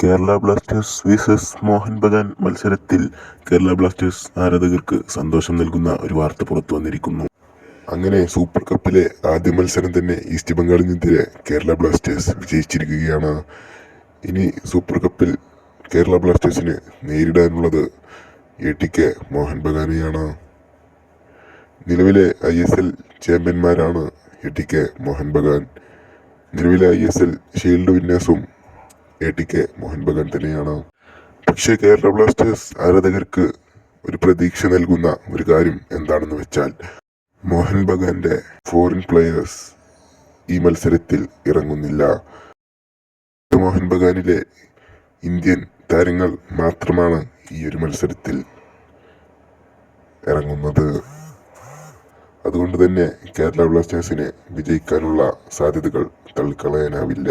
Kerala Blasters versus Mohun Bagan മത്സരത്തിൽ Kerala Blasters ആരാധകർക്ക് സന്തോഷം നൽകുന്ന ഒരു വാർത്ത പുറത്തു വന്നിരിക്കുന്നു. അങ്ങനെ സൂപ്പർ കപ്പിലെ ആദ്യ മത്സരം തന്നെ ഈസ്റ്റ് ബംഗാളിനെതിരെ കേരള ബ്ലാസ്റ്റേഴ്സ് വിജയിച്ചിരിക്കുകയാണ്. ഇനി സൂപ്പർ കപ്പിൽ കേരള ബ്ലാസ്റ്റേഴ്സിന് നേരിടാനുള്ളത് എ ടി കെ മോഹൻ ബഗാനെയാണ്. നിലവിലെ I S L ചാമ്പ്യന്മാരാണ് A T K Mohun Bagan. നിലവിലെ I S L shield വിന്നേഴ്സും A T K Mohun Bagan തന്നെയാണ്. പക്ഷേ കേരള ബ്ലാസ്റ്റേഴ്സ് ആരാധകർക്ക് ഒരു പ്രതീക്ഷ നൽകുന്ന ഒരു കാര്യം എന്താണെന്ന് വെച്ചാൽ മോഹൻ ബഗാന്റെ ഫോറിൻ പ്ലെയേഴ്സ് ഈ മത്സരത്തിൽ ഇറങ്ങുന്നില്ല. മോഹൻ ബഗാനിലെ ഇന്ത്യൻ താരങ്ങൾ മാത്രമാണ് ഈ ഒരു മത്സരത്തിൽ ഇറങ്ങുന്നത്. അതുകൊണ്ട് തന്നെ കേരള ബ്ലാസ്റ്റേഴ്സിനെ വിജയിക്കാനുള്ള സാധ്യതകൾ തള്ളിക്കളയാനാവില്ല